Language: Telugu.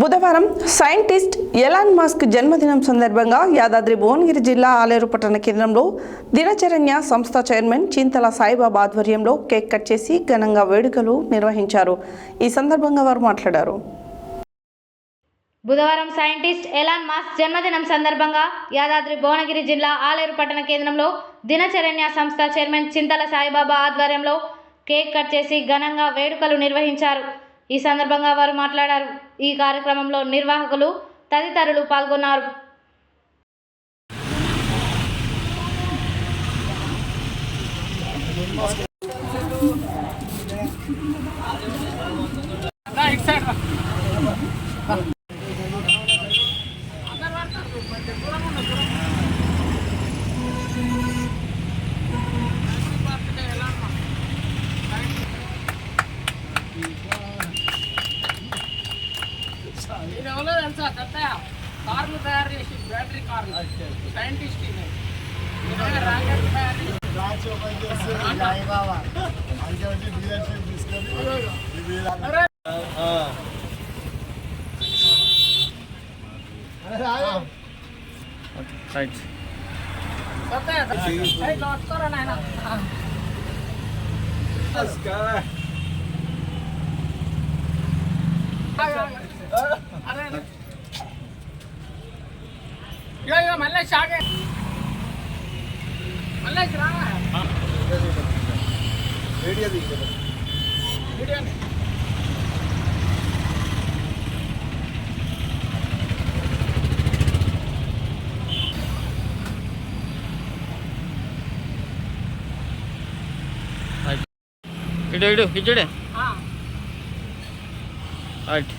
బుధవారం సైంటిస్ట్ ఎలాన్ మాస్క్ జన్మదినం సందర్భంగా యాదాద్రి భువనగిరి జిల్లా ఆలేరు పట్టణ కేంద్రంలో దినచరణ్య సంస్థ చైర్మన్ చింతల సాయిబాబా ఆధ్వర్యంలో కేక్ కట్ చేసి ఘనంగా వేడుకలు నిర్వహించారు. ఈ సందర్భంగా వారు మాట్లాడారు. బుధవారం సైంటిస్ట్ ఎలాన్ మాస్క్ జన్మదినం సందర్భంగా యాదాద్రి భువనగిరి జిల్లా ఆలేరు పట్టణ కేంద్రంలో దినచరణ్య సంస్థ చైర్మన్ చింతల సాయిబాబా ఆధ్వర్యంలో కేక్ కట్ చేసి ఘనంగా వేడుకలు నిర్వహించారు. ఈ సందర్భంగా వారు మాట్లాడారు. ఈ కార్యక్రమంలో నిర్వాహకులు తదితరులు పాల్గొన్నారు. ఈయన ఎవరో తెలుసా తాతయ్య కార్లు తయారు చేసి బ్యాటరీ కార్లు సైంటిస్ట్ ఈయన. ఈయన రాకెట్ తయారు చేసి బ్రాంచ్ ఓపెన్ చేసి సాయిబాబా అందుకే వచ్చి ఇగో, ఇగో, మళ్ళీ షాకే మళ్ళీ రా వీడియోని ఇటు ఇటు ఇచ్చుడే ఆ. రైట్